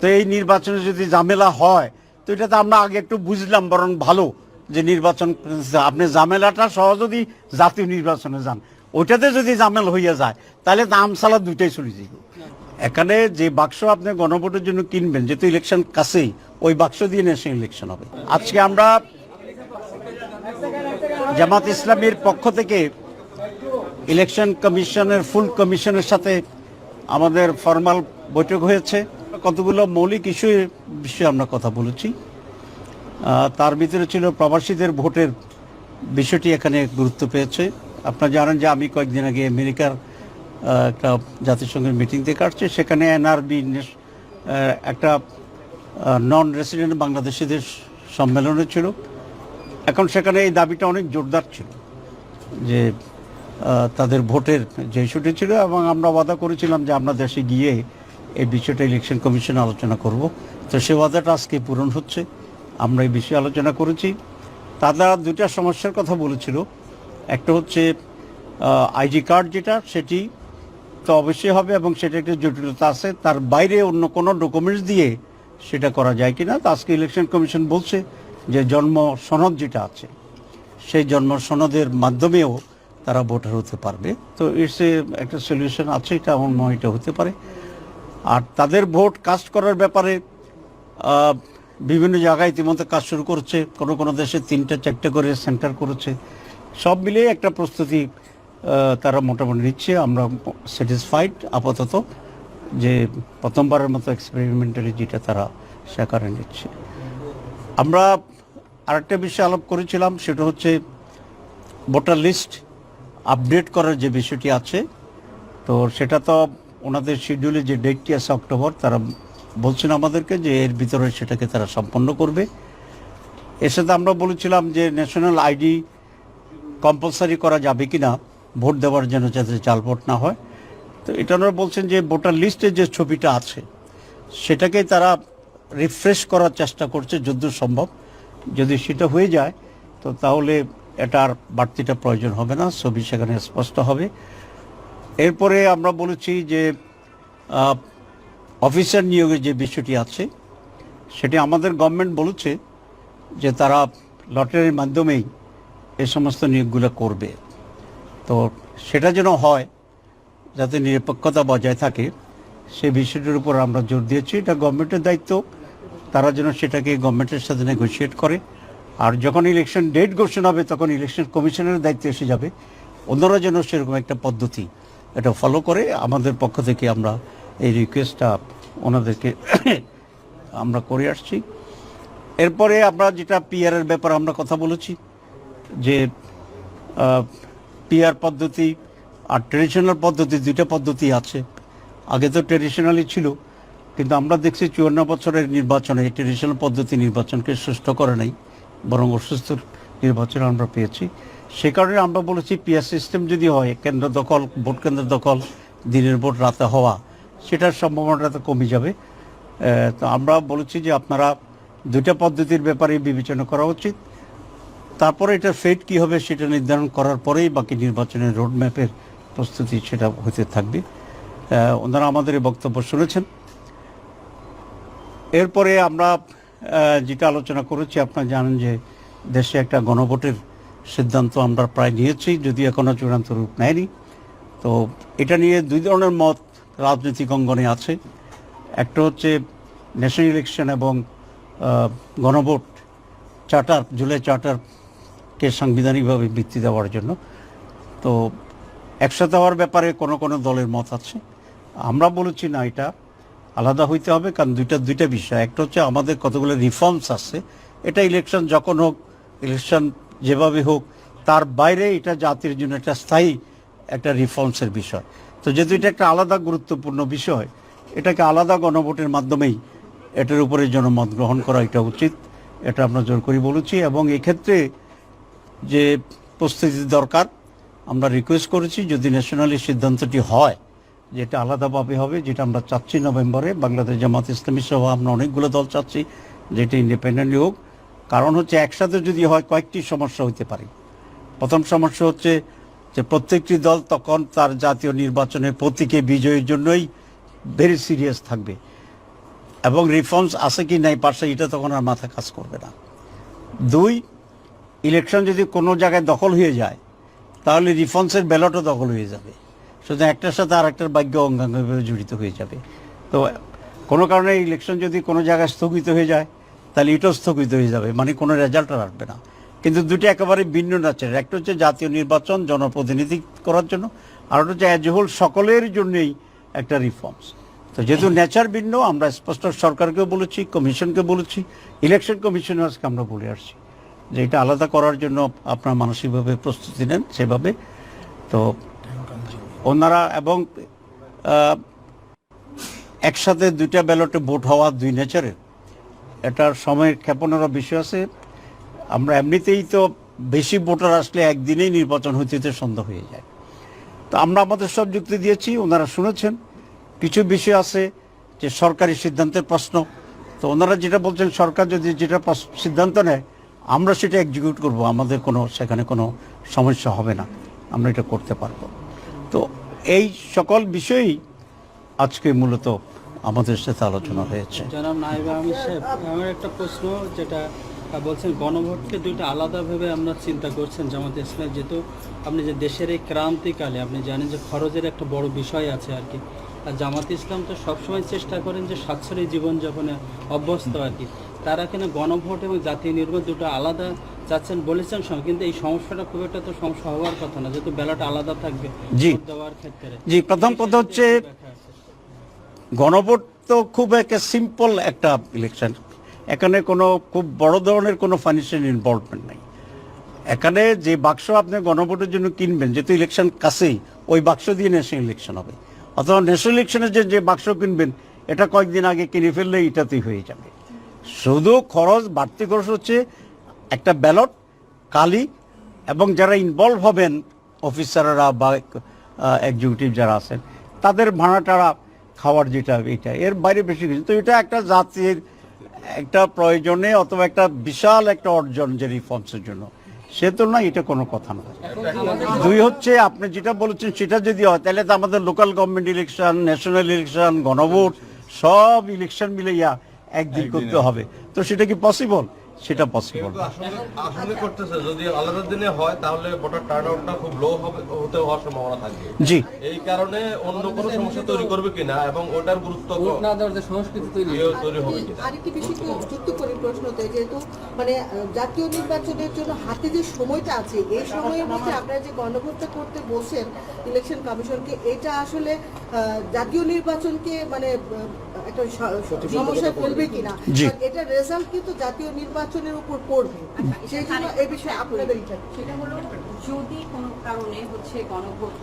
তো এই নির্বাচনে যদি ঝামেলা হয়, তো এটা তো আমরা আগে একটু বুঝলাম, বরং ভালো যে নির্বাচন, আপনি ঝামেলাটা সহ যদি জাতীয় নির্বাচনে যান, ওইটাতে যদি ঝামেল হইয়া যায়, তাহলে দাম সালা দুইটাই চলে যাইব। এখানে যে বাক্স আপনি গণভোটের জন্য কিনবেন, যেহেতু ইলেকশন কাছেই, ওই বাক্স দিয়ে ন্যাশনাল ইলেকশন হবে। আজকে আমরা জামাত ইসলামের পক্ষ থেকে ইলেকশন কমিশনের ফুল কমিশনের সাথে আমাদের ফর্মাল বৈঠক হয়েছে। কতগুলো মৌলিক ইস্যু বিষয়ে আমরা কথা বলেছি। তার ভিতরে ছিল প্রবাসীদের ভোটের বিষয়টি এখানে গুরুত্ব পেয়েছে। আপনারা জানেন যে আমি কয়েকদিন আগে আমেরিকার একটা জাতিসংঘের মিটিং থেকে আসছে সেখানে এনআরবি একটা নন রেসিডেন্ট বাংলাদেশিদের সম্মেলনে ছিল। এখন সেখানে এই দাবিটা অনেক জোরদার ছিল যে তাদের ভোটের যে ইস্যুটি ছিল এবং আমরা ওয়াদা করেছিলাম যে আমরা দেশে গিয়ে এই বিষয়টা ইলেকশন কমিশনে আলোচনা করব। তো সে ওয়াদাটা আজকে পূরণ হচ্ছে। আমরা এই বিষয়ে আলোচনা করেছি। তারা দুটা সমস্যার কথা বলেছিল। একটা হচ্ছে আইডি কার্ড যেটা, সেটি তো অবশ্যই হবে এবং সেটা একটা জটিলতা আছে। তার বাইরে অন্য কোনো ডকুমেন্টস দিয়ে সেটা করা যায় কি না তো আজকে ইলেকশন কমিশন বলছে যে জন্ম সনদ যেটা আছে, সেই জন্ম সনদের মাধ্যমেও তারা ভোটার হতে পারবে। তো ইটস একটা সলিউশন আছে, এটা আমার মনে এটা হতে পারে। আর তাদের ভোট কাস্ট করার ব্যাপারে বিভিন্ন জায়গায় ইতিমধ্যে কাজ শুরু করছে। কোনো কোনো দেশে তিনটা, চারটে করে সেন্টার করেছে। সব মিলিয়ে একটা প্রস্তুতি তারা মোটামুটি নিচ্ছে। আমরা স্যাটিসফাইড আপাতত যে প্রথমবারের মতো এক্সপেরিমেন্টালি যেটা তারা সেখানে নিচ্ছে। আমরা আরেকটা বিষয় আলাপ করেছিলাম, সেটা হচ্ছে ভোটার লিস্ট আপডেট করার যে বিষয়টি আছে, তো সেটা তো ওনাদের শিডিউলে যে ডেটটি আছে অক্টোবর তারা বলছেন আমাদেরকে যে এর ভিতরে সেটাকে তারা সম্পন্ন করবে। এর সাথে আমরা বলেছিলাম যে ন্যাশনাল আইডি কম্পালসারি করা যাবে কি না ভোট দেওয়ার জন্য যাতে জাল ভোট না হয়। তো এটা ওনারা বলছেন যে ভোটার লিস্টে যে ছবিটা আছে, সেটাকে তারা রিফ্রেশ করার চেষ্টা করছে যদ্দূর সম্ভব। যদি সেটা হয়ে যায়, তো তাহলে এটার বাড়তিটা প্রয়োজন হবে না, ছবি সেখানে স্পষ্ট হবে। এরপরে আমরা বলেছি যে অফিসার নিয়োগের যে বিষয়টি আছে, সেটি আমাদের গভর্নমেন্ট বলেছে যে তারা লটারির মাধ্যমেই এ সমস্ত নিয়োগগুলো করবে। তো সেটা যেন হয়, যাতে নিরপেক্ষতা বজায় থাকে সেই বিষয়টির উপর আমরা জোর দিয়েছি। এটা গভর্নমেন্টের দায়িত্ব, তারা যেন সেটাকে গভর্নমেন্টের সাথে নেগোসিয়েট করে। আর যখন ইলেকশন ডেট ঘোষণা হবে, তখন ইলেকশন কমিশনের দায়িত্ব এসে যাবে। অন্যরা যেন সেরকম একটা পদ্ধতি এটা ফলো করে আমাদের পক্ষ থেকে আমরা এই রিকোয়েস্টটা ওনাদেরকে আমরা করে আসছি। এরপরে আমরা যেটা পিআরের ব্যাপারে আমরা কথা বলেছি, যে পিআর পদ্ধতি আর ট্রেডিশনাল পদ্ধতি দুইটা পদ্ধতি আছে। আগে তো ট্রেডিশনালি ছিল, কিন্তু আমরা দেখছি চুয়ান্ন বছরের নির্বাচনে এই ট্রেডিশনাল পদ্ধতি নির্বাচনকে সুস্থ করে নাই, বরং অসুস্থ নির্বাচন আমরা পেয়েছি। সে কারণে আমরা বলেছি পিআর সিস্টেম যদি হয়, কেন্দ্র দখল, ভোট কেন্দ্র দখল, দিনের ভোট রাতে হওয়া, সেটার সম্ভাবনাটা তো কমে যাবে। তো আমরা বলেছি যে আপনারা দুইটা পদ্ধতির ব্যাপারে বিবেচনা করা উচিত। তারপরে এটা ফেট কি হবে সেটা নির্ধারণ করার পরেই বাকি নির্বাচনের রোডম্যাপের প্রস্তুতি সেটা হতে থাকবে। ওনারা আমাদের বক্তব্য শুনেছেন। এরপরে আমরা যেটা আলোচনা করেছি, আপনারা জানেন যে দেশে একটা গণভোটের সিদ্ধান্ত আমরা প্রায় নিয়েছি যদি এখনও চূড়ান্ত রূপ নেয়নি। তো এটা নিয়ে দুই ধরনের মত রাজনৈতিক অঙ্গনে আছে। একটা হচ্ছে ন্যাশনাল ইলেকশন এবং গণভোট চার্টার, জুলাই চার্টারকে সাংবিধানিকভাবে বৃত্তি দেওয়ার জন্য। তো একসাথে হওয়ার ব্যাপারে কোনো কোনো দলের মত আছে। আমরা বলেছি না এটা আলাদা হইতে হবে, কারণ দুইটা দুইটা বিষয়। একটা হচ্ছে আমাদের কতগুলো রিফর্মস আছে, এটা ইলেকশন যখন হোক ইলেকশন যেভাবে হোক, তার বাইরে এটা জাতির জন্য একটা স্থায়ী একটা রিফর্মসের বিষয়। তো যেহেতু এটা একটা আলাদা গুরুত্বপূর্ণ বিষয়, এটাকে আলাদা গণভোটের মাধ্যমেই এটার উপরে জনমত গ্রহণ করা এটা উচিত, এটা আমরা জোর করে বলেছি। এবং এক্ষেত্রে যে প্রস্তুতি দরকার, আমরা রিকোয়েস্ট করেছি যদি ন্যাশনালি সিদ্ধান্তটি হয় যেটা আলাদাভাবে হবে, যেটা আমরা চাচ্ছি নভেম্বরে, বাংলাদেশ জামাত ইসলামী সহ আমরা অনেকগুলো দল চাচ্ছি, যেটা ইন্ডিপেন্ডেন্টলি হোক কারণ হচ্ছে একসাথে যদি হয় কয়েকটি সমস্যা হতে পারে। প্রথম সমস্যা হচ্ছে যে প্রত্যেকটি দল তখন তার জাতীয় নির্বাচনের প্রতীকে বিজয়ের জন্যই ভেরি সিরিয়াস থাকবে। এবং রিফর্মস আছে কি নাই পারছে এটা তখন আর মাথা কাজ করবে না। দুই ইলেকশন যদি কোনো জায়গায় দখল হয়ে যায়, তাহলে রিফর্মসের ব্যালটও দখল হয়ে যাবে। শুধু একটার সাথে আর একটার ভাগ্য অঙ্গাঙ্গভাবে জড়িত হয়ে যাবে। তো কোনো কারণে ইলেকশন যদি কোনো জায়গায় স্থগিত হয়ে যায় তাহলে এটাও স্থগিত হয়ে যাবে মানে কোনো রেজাল্ট আর আসবে না। কিন্তু দুটো একেবারে ভিন্ন নাচের, একটা হচ্ছে জাতীয় নির্বাচন, জনপ্রতিনিধি করার জন্য, আর হচ্ছে অ্যাজ হোল সকলের জন্যই একটা রিফর্মস তো যেহেতু নেচার ভিন্ন, আমরা স্পষ্ট সরকারকেও বলেছি কমিশনকে বলেছি ইলেকশন কমিশনে আজকে আমরা বলে আসছি যে এটা আলাদা করার জন্য আপনার মানসিকভাবে প্রস্তুতি নেন সেভাবে। তো ওনারা এবং একসাথে দুইটা ব্যালটে ভোট হওয়া দুই নেচারের এটার সময়ের ক্ষেপণেরও বিষয় আছে। আমরা এমনিতেই তো বেশি ভোটার আসলে একদিনেই নির্বাচন হইতে সন্ধ্যা হয়ে যায়। তো আমরা আমাদের সব যুক্তি দিয়েছি, ওনারা শুনেছেন। কিছু বিষয় আছে যে সরকারি সিদ্ধান্তের প্রশ্ন। তো ওনারা যেটা বলছেন, সরকার যদি যেটা সিদ্ধান্ত নেয়, আমরা সেটা এক্সিকিউট করব। আমাদের কোনো, সেখানে কোনো সমস্যা হবে না। আমরা এটা করতে পারব। তো এই সকল বিষয়ই আজকে মূলত আমাদের সাথে আলোচনা হয়েছে জনাব নাইব আহমেদ সাহেব আমার একটা প্রশ্ন যেটা বলছেন গণভোটকে দুইটা আলাদাভাবে আমরা চিন্তা করছেন জামাত ইসলাম যেহেতু আপনি যে দেশের এই ক্রান্তিকালে আপনি জানেন যে খরচের একটা বড় বিষয় আছে আর কি আর জামাত ইসলাম তো সবসময় চেষ্টা করেন যে সাশ্রয়ী জীবনযাপনে অভ্যস্ত আর কি তারা কিনা গণভোট এবং জাতীয় নির্বাচন দুটো আলাদা চাচ্ছেন বলেছেন সঙ্গে কিন্তু এই সমস্যাটা খুব একটা তো সমস্যা হওয়ার কথা না যেহেতু ব্যালট আলাদা থাকবে জি। দেওয়ার ক্ষেত্রে জি, প্রথম কথা হচ্ছে। গণভোট তো খুব একটা সিম্পল একটা ইলেকশন এখানে কোনো খুব বড় ধরনের কোনো ফাইন্যান্সিয়াল ইনভলভমেন্ট নাই। এখানে যে বাক্স আপনি গণভোটের জন্য কিনবেন, যেহেতু ইলেকশন কাছেই, ওই বাক্স দিয়ে ন্যাশনাল ইলেকশন হবে। অথবা ন্যাশনাল ইলেকশনের যে যে বাক্স কিনবেন, এটা কয়েকদিন আগে কিনে ফেললে এটাতেই হয়ে যাবে। শুধু খরচ, বাড়তি খরচ হচ্ছে একটা ব্যালট কালি, এবং যারা ইনভলভ হবেন অফিসাররা বা এক্সিকিউটিভ যারা আছেন, তাদের ভাড়া টাড়া খাওয়ার যেটা এটা এর বাইরে বেশি কিছু। তো এটা একটা জাতির একটা প্রয়োজনে অথবা একটা বিশাল একটা অর্জন যে রিফর্মসের জন্য। সে তো তুলনায় এটা কোনো কথা নয়। দুই হচ্ছে আপনি যেটা বলেছেন সেটা যদি হয় তাহলে তো আমাদের local government election national election গণভোট সব ইলেকশন মিলাইয়া একদিন করতে হবে। তো সেটা কি পসিবল সেটা পসিবল কিন্তু আসলে আসলে করতেছে যদি আলাদা দিনে হয় তাহলে ভোটার টার্ন আউটটা খুব লো হবে হতে হওয়ার সম্ভাবনা থাকবে জি। এই কারণে অন্য কোনো সমস্যা তৈরি করবে কিনা এবং ওটার গুরুত্ব না দেওয়ার যে সংস্কৃতি তৈরি তৈরি হবে কিনা? আরেকটি বিষয় যুক্ত করি প্রশ্নতে যেহেতু মানে জাতীয় নির্বাচনের জন্য হাতে যে সময়টা আছে এই সময়ের মধ্যে আপনারা যে গণভোটটা করতে বলছেন ইলেকশন কমিশনকে এটা আসলে জাতীয় নির্বাচনকে মানে একটা সমস্যায় ফেলবে কিনা? এটার রেজাল্ট কিন্তু জাতীয় নির্বাচনের উপর পড়বে। সেই জন্য এই বিষয়ে আপনাদের সেটা হলো যদি কোনো কারণে হচ্ছে গণভোট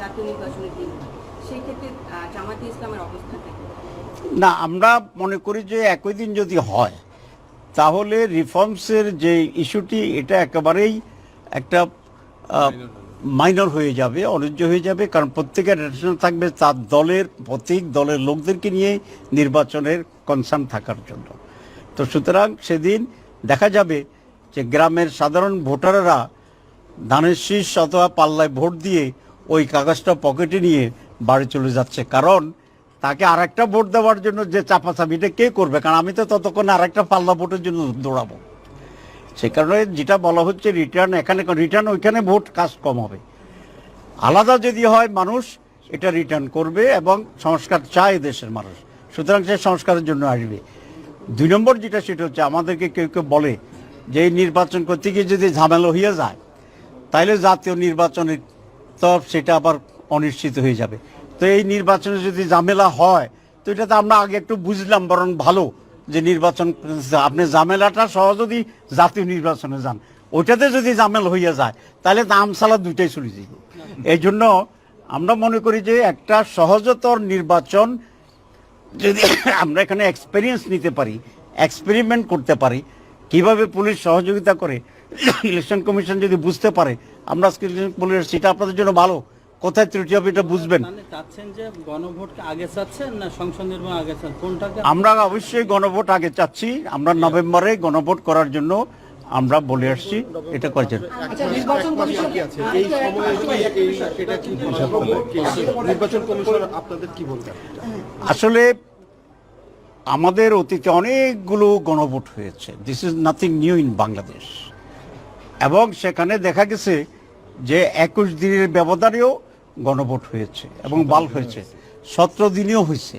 জাতীয় নির্বাচনের দিন সেই ক্ষেত্রে জামাতে ইসলামের অবস্থানটা না আমরা মনে করি যে একই দিন যদি হয় তাহলে রিফর্মসের যে ইস্যুটি এটা একেবারেই একটা মাইনর হয়ে যাবে অনিজ্য হয়ে যাবে, কারণ প্রত্যেকের রেশন থাকবে তার দলের প্রত্যেক দলের লোকদেরকে নিয়ে নির্বাচনের কনসার্ন থাকার জন্য। তো সুতরাং সেদিন দেখা যাবে যে গ্রামের সাধারণ ভোটাররা ধানের শীষ অথবা পাল্লায় ভোট দিয়ে ওই কাগজটা পকেটে নিয়ে বাড়ি চলে যাচ্ছে। কারণ তাকে আরেকটা ভোট দেওয়ার জন্য যে চাপাচাপি এটা কে করবে? কারণ আমি তো ততক্ষণ আরেকটা পাল্লা ভোটের জন্য দৌড়াবো। সে কারণে যেটা বলা হচ্ছে রিটার্ন এখানে রিটার্ন ওইখানে ভোট কাজ কম হবে। আলাদা যদি হয় মানুষ, এটা রিটার্ন করবে এবং সংস্কার চায় দেশের মানুষ। সুতরাং সে সংস্কারের জন্য আসবে। দুই নম্বর যেটা সেটা হচ্ছে, আমাদেরকে কেউ কেউ বলে যে এই নির্বাচন করতে গিয়ে যদি ঝামেলা হয়ে যায়, তাইলে জাতীয় নির্বাচনের তো সেটা আবার অনিশ্চিত হয়ে যাবে। তো এই নির্বাচনে যদি ঝামেলা হয়, তো এটা তো আমরা আগে একটু বুঝলাম, বরং ভালো। যে নির্বাচন, আপনি ঝামেলাটা সহ যদি জাতীয় নির্বাচনে যান, ওইটাতে যদি জামেল হইয়া যায়, তাহলে তো আমসালা দুইটাই চলে যাবে এই জন্য আমরা মনে করি যে একটা সহজতর নির্বাচন যদি আমরা এখানে এক্সপেরিয়েন্স নিতে পারি এক্সপেরিমেন্ট করতে পারি, কীভাবে পুলিশ সহযোগিতা করে ইলেকশন কমিশন যদি বুঝতে পারে, আমরা আজকে ইলেকশন পুলিশ, সেটা আপনাদের জন্য ভালো। কোথায় ত্রুটি হবে এটা বুঝবেন। মানে চাচ্ছেন যে গণভোটকে আগে চাচ্ছেন না সংসদ নির্বাচন আগে চাচ্ছেন? কোনটাকে? আমরা অবশ্যই গণভোট আগে চাচ্ছি। আমরা নভেম্বরে গণভোট করার জন্য আমরা বলে আসছি। এটা করেছেন। আচ্ছা নির্বাচন কমিশন কি আছে? এই সময়ে যদি এই এটা কি সম্ভব? কি- নির্বাচন কমিশন আপনাদের কি বলতে আসলে আমাদের অতীতে অনেকগুলো গণভোট হয়েছে। This is nothing new in Bangladesh এবং সেখানে দেখা গেছে যে একুশ দিনের ব্যবধানেও গণভোট হয়েছে এবং বাল হয়েছে। সতেরো দিনেও হয়েছে।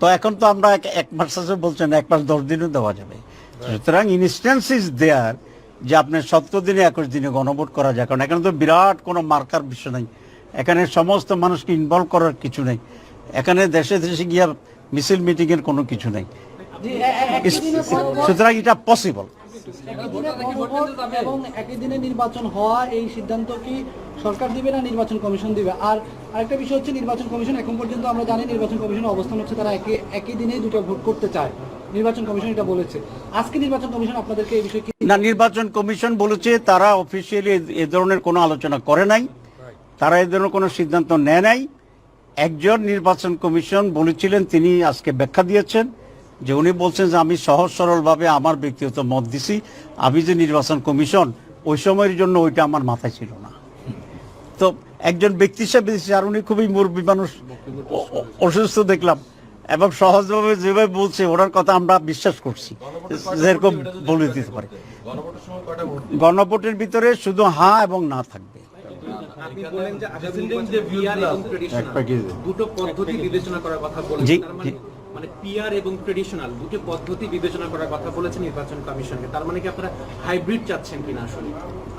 তো এখন তো আমরা এক- এক মাস আছে বলছেন এক মাস দশ দিনও দেওয়া যাবে। সুতরাং ইনস্ট্যান্স ইজ দেয়ার যে আপনার সতেরো দিনে একুশ দিনে গণভোট করা যায়। কারণ এখানে তো বিরাট কোনো মার্কার বিষয় নাই। এখানে সমস্ত মানুষকে ইনভলভ করার কিছু নেই। এখানে দেশে দেশে গিয়া মিছিল মিটিংয়ের কোনো কিছু নেই। সুতরাং এটা পসিবল এবং একই দিনে নির্বাচন হওয়া এই সিদ্ধান্ত কি সরকার দিবে না নির্বাচন কমিশন দিবে? আর আরেকটা বিষয় হচ্ছে নির্বাচন কমিশন এখন পর্যন্ত আমরা জানি নির্বাচন কমিশনের অবস্থান হচ্ছে তারা একই একই দিনে দুটো ভোট করতে চায়। নির্বাচন কমিশন এটা বলেছে। আজকে নির্বাচন কমিশন আপনাদেরকে এই বিষয়ে কি না নির্বাচন কমিশন বলেছে তারা অফিসিয়ালি এ ধরনের কোনো আলোচনা করে নাই। তারা এ ধরনের কোনো সিদ্ধান্ত নেয় নাই। একজন নির্বাচন কমিশন বলেছিলেন তিনি আজকে ব্যাখ্যা দিয়েছেন। যে উনি বলছেন যে আমি সহজ সরলভাবে আমার ব্যক্তিগত মত দিছি আমি যে নির্বাচন কমিশন ওই সময়ের জন্য ওইটা আমার মাথায় ছিল না। তো একজন ব্যক্তি হিসেবে দিচ্ছি আর উনি খুবই মুরব্বী মানুষ অসুস্থ দেখলাম। এবং সহজভাবে যেভাবে বলছে ওনার কথা আমরা বিশ্বাস করছি। যেরকম বলে দিতে পারে। গণভোটের ভিতরে শুধু হ্যাঁ এবং না থাকবে। দুটো পদ্ধতি বিবেচনা করার কথা মানে। মানে এবং ট্রেডিশনাল দুটো পদ্ধতি বিবেচনা করার কথা বলেছে নির্বাচন কমিশনকে। তার মানে কি আপনারা হাইব্রিড চাচ্ছেন কিনা আসলে?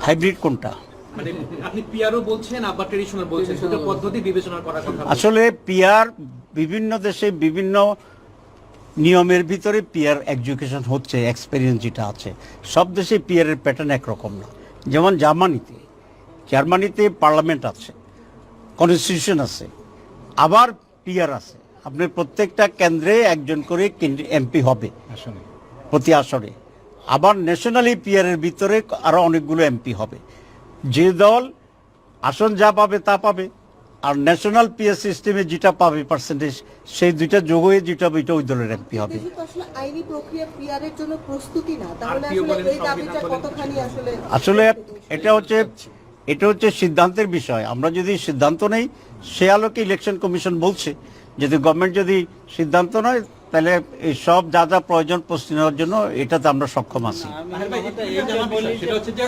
হাইব্রিড কোনটা? মানে আপনি পিআরও বলছেন আবার ট্রেডিশনাল বলছেন দুটো পদ্ধতি বিবেচনা করার কথা আসলে পিয়ার বিভিন্ন দেশে বিভিন্ন নিয়মের ভিতরে পিয়ার এডুকেশন হচ্ছে এক্সপেরিয়েন্স যেটা আছে। সব দেশে পিয়ারের প্যাটার্ন একরকম না। যেমন জার্মানিতে জার্মানিতে পার্লামেন্ট আছে কনস্টিটিউশন আছে আবার পিয়ার আছে। আপনার প্রত্যেকটা কেন্দ্রে একজন করে এমপি হবে। প্রতি আসনে আবার ন্যাশনালি পিয়ারের ভিতরে আরও অনেকগুলো এমপি হবে। যে দল আসন যা পাবে তা পাবে। আর ন্যাশনাল পিয়ার সিস্টেমে যেটা পাবে পার্সেন্টেজ সেই দুইটা যোগ হয়ে যেটা এটা ওই দলের এমপি হবে। আসলে আইনি প্রক্রিয়া পিয়ারের জন্য প্রস্তুতি না তাহলে আর কেউ আসলে বলেন এই দাবিটা সংবিধান বলেন কতখানি আসলে আসলে এটা হচ্ছে এটা হচ্ছে সিদ্ধান্তের বিষয়। আমরা যদি সিদ্ধান্ত নেই সে আলোকে ইলেকশন কমিশন বলছে যদি গভর্নমেন্ট যদি সিদ্ধান্ত নয় তাহলে এই সব যা যা প্রয়োজন প্রস্তুতি নেওয়ার জন্য এটাতে আমরা সক্ষম আছি। সেটা হচ্ছে যে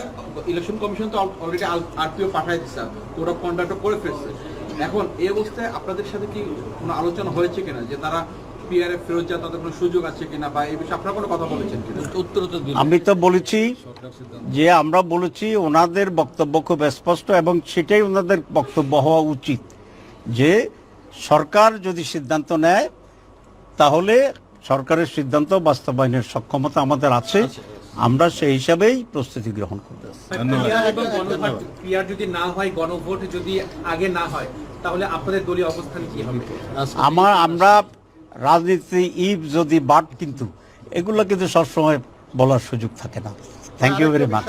ইলেকশন কমিশন তো অলরেডি আরপিও পাঠাই দিচ্ছে কোড অফ কন্ডাক্ট করে ফেলছে। এখন এই অবস্থায় আপনাদের সাথে কি কোনো আলোচনা হয়েছে কিনা যে তারা পিআরএফ ফেরত যাওয়া তাদের কোনো সুযোগ আছে কিনা বা এই বিষয়ে আপনারা কোনো কথা বলেছেন কিনা? উত্তর তো আমি তো বলেছি যে আমরা বলেছি ওনাদের বক্তব্য খুব স্পষ্ট এবং সেটাই ওনাদের বক্তব্য হওয়া উচিত যে সরকার যদি সিদ্ধান্ত নেয় তাহলে সরকারের সিদ্ধান্ত বাস্তবায়নের সক্ষমতা আমাদের আছে। আমরা সেই হিসাবেই প্রস্তুতি গ্রহণ করব। যদি না হয় গণভোট যদি আগে না হয় তাহলে আপনাদের দলীয় অবস্থান কি হবে? আমার আমরা রাজনীতি ইভ যদি বাট কিন্তু এগুলো কিন্তু সবসময় বলার সুযোগ থাকে না। Thank you very much